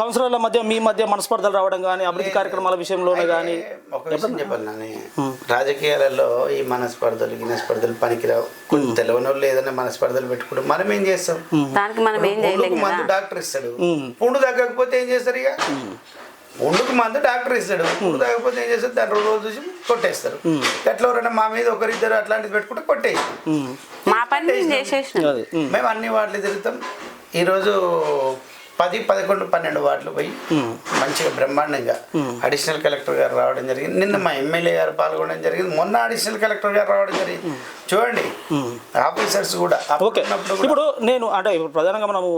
కౌన్సిలర్ల మధ్య మీ మధ్య మనస్పర్ధలు రావడం కానీ అభివృద్ధి కార్యక్రమాల విషయంలోనే కానీ ఒక విషయం రాజకీయాలలో ఈ మనస్పర్ధలు గినస్పర్ధలు పనికిరావు. కొన్ని తెలియని వాళ్ళు ఏదైనా మనస్పర్ధలు పెట్టుకుంటే మనం ఏం చేస్తాం? దానికి మనం ఏం చేయలేం పుండుకు కదా. మందు డాక్టర్ ఇస్తాడు. పుండు తగ్గకపోతే ఏం చేస్తారు ఇక? పుండుకు మందు డాక్టర్ ఇస్తాడు. పుండు తగ్గకపోతే ఏం చేస్తారు? దాన్ని రెండు రోజులు చూసి కొట్టేస్తారు. ఎట్లా ఎవరైనా మా మీద ఒకరిద్దరు అట్లాంటిది పెట్టుకుంటే కొట్టేసి ఉమ్, మా పని మేము అన్ని వార్డులు తిరుగుతాం. ఈరోజు పది పదకొండు పన్నెండు వార్డులు పోయి మంచిగా బ్రహ్మాండంగా అడిషనల్ కలెక్టర్ గారు రావడం జరిగింది. నిన్న మా ఎమ్మెల్యే గారు పాల్గొనడం జరిగింది. మొన్న అడిషనల్ కలెక్టర్ గారు రావడం జరిగింది. చూడండి ఆఫీసర్స్ కూడా ఓకే. ఇప్పుడు నేను అంటే ఇప్పుడు ప్రధానంగా మనము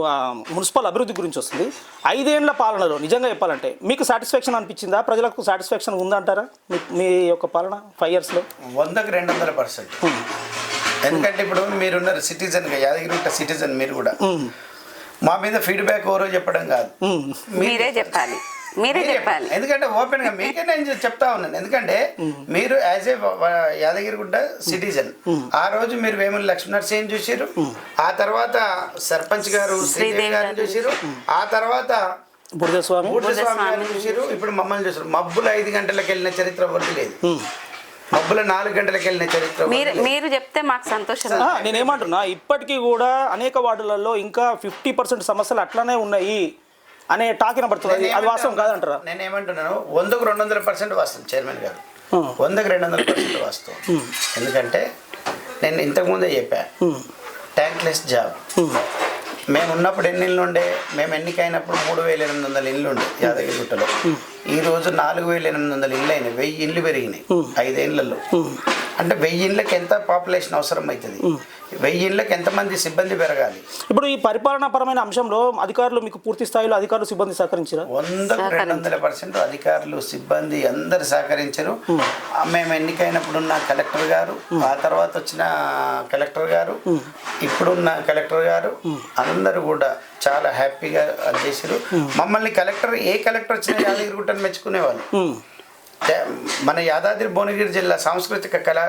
మున్సిపల్ అభివృద్ధి గురించి వస్తుంది. ఐదేళ్ళ పాలనలో నిజంగా చెప్పాలంటే మీకు సాటిస్ఫాక్షన్ అనిపించిందా? ప్రజలకు సాటిస్ఫాక్షన్ ఉందంటారా? మీ మీ యొక్క పాలన ఫైవ్ ఇయర్స్లో? వందకు రెండు వందల పర్సెంట్. ఎందుకంటే ఇప్పుడు మీరున్నారు సిటిజన్గా యాదగిరిగుట్ట సిటిజన్ మీరు కూడా. మా మీద ఫీడ్బ్యాక్ ఎవరో చెప్పడం కాదు. మీరే చెప్పాలి. మీరే చెప్పాలి. ఎందుకంటే ఓపెన్గా మీకే నేను చెప్తా ఉన్నాను. ఎందుకంటే మీరు యాజ్ ఏ యాదగిరిగుడ్డ సిటిజన్ ఆ రోజు మీరు వేముల లక్ష్మీనరసింహ చూసారు ఆ తర్వాత సర్పంచ్ గారు శ్రీదేవి గారిని చూసారు ఆ తర్వాత బురదస్వామి. బూర్జస్వామి గారిని చూసారు ఇప్పుడు మమ్మల్ని చూసారు మబ్బులు ఐదు గంటలకు వెళ్ళిన చరిత్ర ఎవరికి లేదు. మబ్బుల నాలుగు గంటలకు వెళ్ళిన చరిత్ర మీరు. మీరు చెప్తే మాకు సంతోషం. నేనేమంటున్నా ఇప్పటికీ కూడా అనేక వార్డులలో ఇంకా ఫిఫ్టీ పర్సెంట్ సమస్యలు అట్లానే ఉన్నాయి అనే టాక్ వినబడుతుంది. అది వాస్తవం కాదంటారా? నేను ఏమంటున్నాను వందకు రెండు వందల పర్సెంట్ వాస్తవం చైర్మన్ గారు. వందకు రెండు వందల పర్సెంట్ వాస్తవం. ఎందుకంటే నేను ఇంతకుముందే చెప్పా ట్యాంక్లెస్ జాబ్. మేము ఉన్నప్పుడు ఎన్ని ఇళ్ళు ఉండే? మేము ఎన్నికైనప్పుడు మూడు వేల ఎనిమిది వందల ఇళ్ళు ఉండే యాదగిరిగుట్టలో ఈ రోజు నాలుగు వేల ఎనిమిది వందల ఇళ్ళు అయినాయి వెయ్యి ఇళ్ళు పెరిగినాయి. ఐదేళ్ళలో. అంటే వెయ్యి ఇళ్ళకి ఎంత పాపులేషన్ అవసరం అవుతుంది వెయ్యి ఇళ్ళకి ఎంతమంది సిబ్బంది పెరగాలి? ఇప్పుడు ఈ పరిపాలనాపరమైన అంశంలో అధికారులు మీకు పూర్తి స్థాయిలో అధికారులు సిబ్బంది సహకరించారా? వందకు రెండు వందల పర్సెంట్ అధికారులు సిబ్బంది అందరు సహకరించారు. మేము ఎన్నికైనప్పుడు ఉన్న కలెక్టర్ గారు ఆ తర్వాత వచ్చిన కలెక్టర్ గారు ఇప్పుడున్న కలెక్టర్ గారు అందరూ కూడా చాలా హ్యాపీగా చేశారు మమ్మల్ని కలెక్టర్ ఏ కలెక్టర్ వచ్చినా యాదగిరిగుట్టని మెచ్చుకునేవాళ్ళు. మన యాదాద్రి భువనగిరి జిల్లా సాంస్కృతిక కళా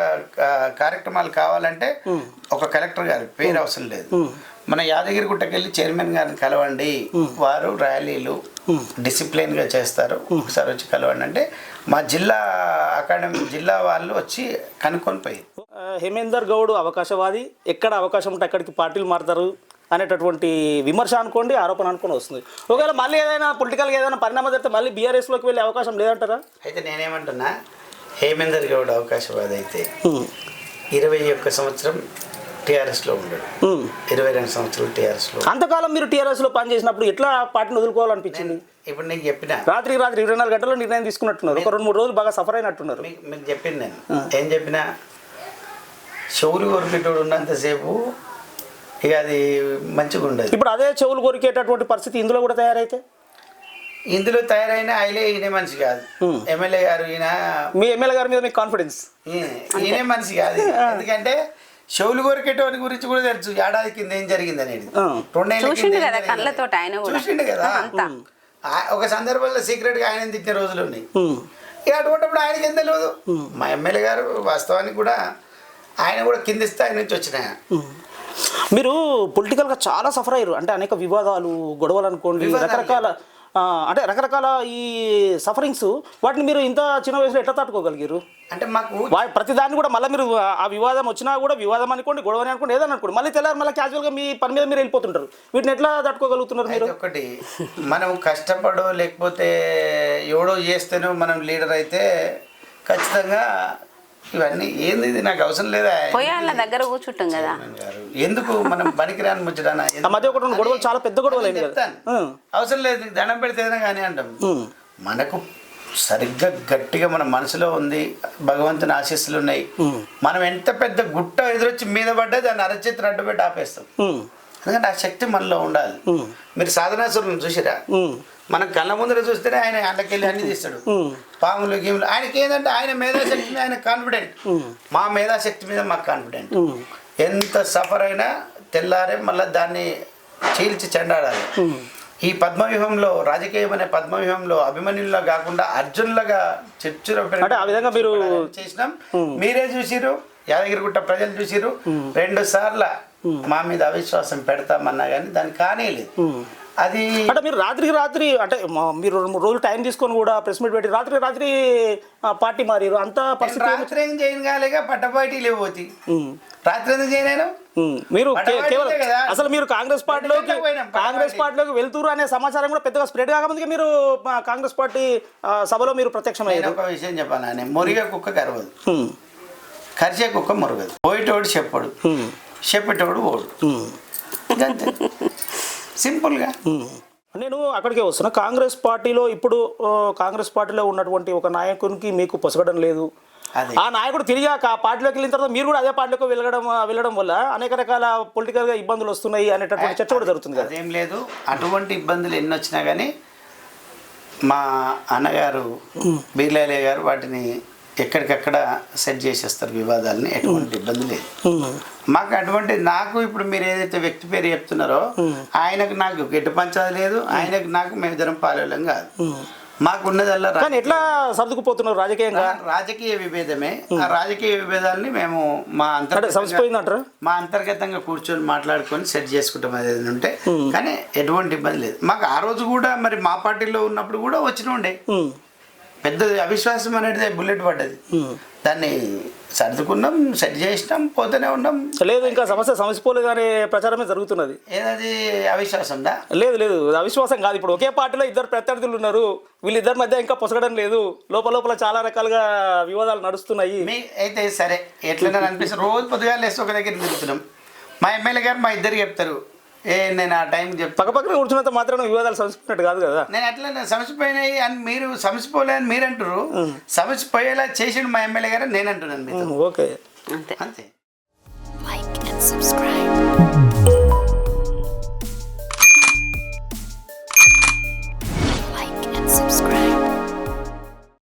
కార్యక్రమాలు కావాలంటే ఒక కలెక్టర్ గారి పేరు అవసరం లేదు. మన యాదగిరిగుట్టకి వెళ్ళి చైర్మన్ గారిని కలవండి. వారు ర్యాలీలు డిసిప్లిన్గా చేస్తారు. ఒకసారి వచ్చి కలవండి. అంటే మా జిల్లా అకాడమీ జిల్లా వాళ్ళు వచ్చి కనుక్కొని పోయి హేమేందర్ గౌడ్ అవకాశవాది. ఎక్కడ అవకాశం ఉంటే అక్కడికి పార్టీలు మారుతారు. అనేటటువంటి విమర్శ అనుకోండి ఆరోపణ అనుకొని వస్తుంది. ఒకవేళ మళ్ళీ ఏదైనా పొలిటికల్గా ఏదైనా పరిణామం జరిగితే మళ్ళీ బీఆర్ఎస్లోకి వెళ్ళే అవకాశం లేదంటారా? అయితే నేనేమంటున్నా హేమేందర్ గౌడ్ అవకాశవాది అయితే ఇరవై ఒక్క సంవత్సరం టీఆర్ఎస్లో ఉమ్. ఇరవై రెండు సంవత్సరాలు టీఆర్ఎస్లో అంతకాలం మీరు టీఆర్ఎస్లో పనిచేసినప్పుడు ఎట్లా పార్టీని వదులుకోవాలనిపించింది? ఇప్పుడు నీకు చెప్పిన. రాత్రికి రాత్రి ఇరవై నాలుగు గంటల్లో నిర్ణయం తీసుకున్నట్టున్నారు. ఒక రెండు మూడు రోజులు బాగా సఫర్ అయినట్టున్నారు. మీకు చెప్పింది నేను. ఏం చెప్పినా? చెవులు కొరికేటోడు ఉన్నంతసేపు ఇక అది మంచిగా ఉండదు. ఇప్పుడు అదే చెవులు కొరికేటటువంటి పరిస్థితి ఇందులో కూడా తయారైతే? ఇందులో తయారైన ఆయనే ఈయన మనిషి కాదు. ఎమ్మెల్యే గారు ఈయన మీ ఎమ్మెల్యే గారి మీద మీకు కాన్ఫిడెన్స్ ఈయన- మనిషి కాదు. ఎందుకంటే చెవులు కొరికేటోడి గురించి కూడా తెలుసు. ఏడాది కింద ఏం జరిగింది అనేది. చూసిండు కదా ఆయన కూడా. చూసిండు కదా. ఒక సందర్భంలో సీక్రెట్గా ఆయన తిట్టిన రోజులు ఉన్నాయి. ఇక అటువంటిప్పుడు ఆయనకి ఏం తెలియదు మా ఎమ్మెల్యే గారు వాస్తవానికి కూడా ఆయన కూడా కింది స్థాయి నుంచి వచ్చిన ఆయన. మీరు పొలిటికల్గా చాలా సఫర్ అయ్యారు. అంటే అనేక వివాదాలు గొడవలు అనుకోండి రకరకాల అంటే రకరకాల ఈ సఫరింగ్స్ వాటిని మీరు ఇంత చిన్న వయసులో ఎట్లా తట్టుకోగలిగారు? అంటే మాకు ప్రతి దాన్ని కూడా మళ్ళీ మీరు ఆ- వివాదం వచ్చినా కూడా వివాదం అనుకోండి గొడవని అనుకోండి ఏదైనా అనుకోండి మళ్ళీ తెల్లారి మళ్ళీ క్యాజువల్గా మీ పని మీద మీరు వెళ్ళిపోతుంటారు. వీటిని ఎట్లా తట్టుకోగలుగుతున్నారు మీరు? ఒకటి మనం కష్టపడో లేకపోతే ఎవడో చేస్తేనో మనం లీడర్ అయితే ఖచ్చితంగా ఇవన్నీ ఏంది ఇది? నాకు అవసరం లేదా? పోయి దగ్గర కూర్చుంటాం కదా. ఎందుకు మనం పనికిరాని ముచ్చడానా మధ్య ఒకటి రెండు గొడవలు చాలా పెద్ద గొడవలు చెప్తాను. అవసరం లేదు దండం పెడితేనే కానీ అంటాం. మనకు సరిగ్గా గట్టిగా మన మనసులో ఉంది భగవంతుని ఆశీస్సులు ఉన్నాయి. మనం ఎంత పెద్ద గుట్ట ఎదురొచ్చి మీద పడ్డా దాన్ని అరచేతి అడ్డు పెట్టి ఆపేస్తాం. ఎందుకంటే ఆ శక్తి మనలో ఉండాలి. మీరు సాధనాసురులను చూసిరా. మనం కళ్ళ ముందర చూస్తేనే ఆయన అండకెళ్ళి అన్ని తీస్తాడు పాములు గీములు. ఆయనకి ఏంటంటే ఆయన మేధాశక్తి మీద ఆయన కాన్ఫిడెంట్ మా మేధాశక్తి మీద మాకు కాన్ఫిడెంట్ ఎంత సఫర్ అయినా తెల్లారే మళ్ళీ దాన్ని చీల్చి చెండాడాలి. ఈ పద్మవ్యూహంలో రాజకీయం అనే పద్మవ్యూహంలో అభిమన్యుల్లా కాకుండా అర్జున్లాగా విధంగా మీరు చేసినాం. మీరే చూసిరు యాదగిరిగుట్ట ప్రజలు చూసిరు రెండు సార్ల మా మీద అవిశ్వాసం పెడతామన్నా కానీ దాన్ని కానేలేదు అది అంటే మీరు రాత్రికి రాత్రి అంటే మీరు రోజులు టైం తీసుకొని కూడా ప్రెస్ మీట్ పెట్టి రాత్రి రాత్రి పార్టీ మారారు. అంత రాత్రి ఏం చేయను కాలేగా పట్టపాటిలు పోతి ఉమ్, రాత్రి ఎందుకు చేయలేను. మీరు కేవలం. అసలు మీరు కాంగ్రెస్ పార్టీలోకి కాంగ్రెస్. పార్టీలోకి వెళ్తురు అనే సమాచారం కూడా పెద్దగా స్ప్రెడ్ కాకముందుకే మీరు కాంగ్రెస్ పార్టీ సభలో మీరు ప్రత్యక్షమయ్యారు. ఒక విషయం చెప్పాను ఆయన మురిగే కుక్క కరవదు. కరిచే కుక్క మురగదు. పోయేటోడు చెప్పడు. చెప్పేటోడు ఓడు. అంతే సింపుల్గా. నేను అక్కడికే వస్తున్నా. కాంగ్రెస్ పార్టీలో ఇప్పుడు కాంగ్రెస్ పార్టీలో ఉన్నటువంటి ఒక నాయకునికి మీకు పొసగడం లేదు. ఆ నాయకుడు తిరిగి ఆ పార్టీలోకి వెళ్ళిన తర్వాత మీరు కూడా అదే పార్టీలోకి వెళ్ళడం వెళ్ళడం వల్ల అనేక రకాల పొలిటికల్గా ఇబ్బందులు వస్తున్నాయి అనేటటువంటి చర్చ కూడా జరుగుతుంది కదా. అదేం లేదు. అటువంటి ఇబ్బందులు ఎన్ని వచ్చినా కానీ మా అన్నగారు బీర్లాలే గారు వాటిని ఎక్కడికక్కడ సెట్ చేసేస్తారు వివాదాలని ఎటువంటి ఇబ్బంది లేదు. మాకు అటువంటి నాకు ఇప్పుడు మీరు ఏదైతే వ్యక్తి పేరు చెప్తున్నారో ఆయనకు నాకు గెట్టు పంచాది లేదు ఆయనకు నాకు మేము ఇద్దరం పాలేళ్ళం కాదు. మాకు ఉన్నదల్లా రా- కానీ ఎట్లా సర్దుకుపోతున్నారు రాజకీయంగా? రాజకీయ విభేదమే. ఆ రాజకీయ విభేదాలని మేము మా సమసిపోయిందంటారా మా అంతర్గతంగా కూర్చొని మాట్లాడుకొని సెట్ చేసుకుంటాం అది ఏదైనా ఉంటే. కానీ ఎటువంటి ఇబ్బంది లేదు. మాకు ఆ రోజు కూడా మరి మా పార్టీలో ఉన్నప్పుడు కూడా వచ్చిన ఉండే. ఉమ్, పెద్ద అవిశ్వాసం అనేది బుల్లెట్ పడ్డది. దాన్ని సర్దుకున్నాం సెట్ చేసినాం పోతూనే ఉన్నాం. లేదు ఇంకా సమస్య సమసిపోలేదు అనే ప్రచారమే జరుగుతున్నది. ఏదది అవిశ్వాసందా? లేదు లేదు అవిశ్వాసం కాదు. ఇప్పుడు ఒకే పార్టీలో ఇద్దరు ప్రత్యర్థులు ఉన్నారు. వీళ్ళిద్దరి మధ్య ఇంకా పొసగడం లేదు. లోపల లోపల చాలా రకాలుగా వివాదాలు నడుస్తున్నాయి. మీ అయితే సరే ఎట్లైనా అనిపిస్తుంది? రోజు పొద్దుగా లేస్తే ఒక దగ్గర తిరుగుతున్నాం. మా ఎమ్మెల్యే గారు మా ఇద్దరు చెప్తారు. ఏ నేను ఆ టైం చెప్తా. పక్కపక్కన కూర్చున్నంత మాత్రం వివాదాలు సమసిపోయినట్టు కాదు కదా. నేను అట్లా సమసిపోయినాయి అని మీరు సమసిపోలే అని మీరు అంటారు సమసిపోయేలా చేసిండు మా ఎమ్మెల్యే గారు నేను అంటున్నాను ఓకే. అంతే అంతే. Like and subscribe.